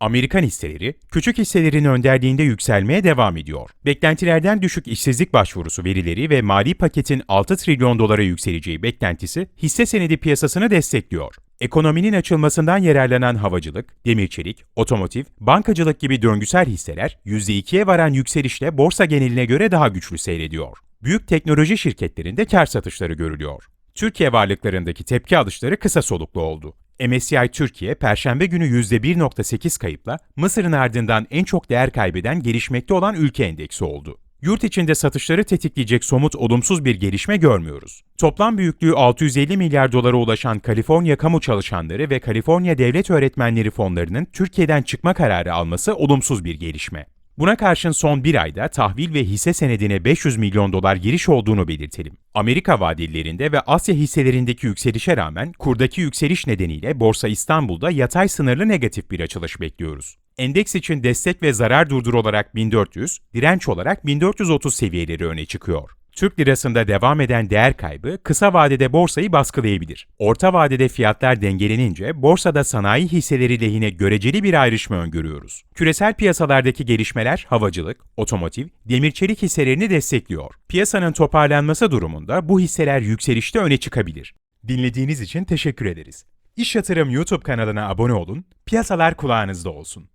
Amerikan hisseleri, küçük hisselerin önderliğinde yükselmeye devam ediyor. Beklentilerden düşük işsizlik başvurusu verileri ve mali paketin 6 trilyon dolara yükseleceği beklentisi hisse senedi piyasasını destekliyor. Ekonominin açılmasından yararlanan havacılık, demir çelik, otomotiv, bankacılık gibi döngüsel hisseler %2'ye varan yükselişle borsa geneline göre daha güçlü seyrediyor. Büyük teknoloji şirketlerinde kar satışları görülüyor. Türkiye varlıklarındaki tepki alışları kısa soluklu oldu. MSCI Türkiye, Perşembe günü %1.8 kayıpla Mısır'ın ardından en çok değer kaybeden gelişmekte olan ülke endeksi oldu. Yurt içinde satışları tetikleyecek somut olumsuz bir gelişme görmüyoruz. Toplam büyüklüğü 650 milyar dolara ulaşan Kaliforniya Kamu Çalışanları ve Kaliforniya Devlet Öğretmenleri fonlarının Türkiye'den çıkma kararı alması olumsuz bir gelişme. Buna karşın son bir ayda tahvil ve hisse senedine 500 milyon dolar giriş olduğunu belirtelim. Amerika vadillerinde ve Asya hisselerindeki yükselişe rağmen kurdaki yükseliş nedeniyle Borsa İstanbul'da yatay sınırlı negatif bir açılış bekliyoruz. Endeks için destek ve zarar durdur olarak 1400, direnç olarak 1430 seviyeleri öne çıkıyor. Türk lirasında devam eden değer kaybı kısa vadede borsayı baskılayabilir. Orta vadede fiyatlar dengelenince borsada sanayi hisseleri lehine göreceli bir ayrışma öngörüyoruz. Küresel piyasalardaki gelişmeler havacılık, otomotiv, demir çelik hisselerini destekliyor. Piyasanın toparlanması durumunda bu hisseler yükselişte öne çıkabilir. Dinlediğiniz için teşekkür ederiz. İş Yatırım YouTube kanalına abone olun, piyasalar kulağınızda olsun.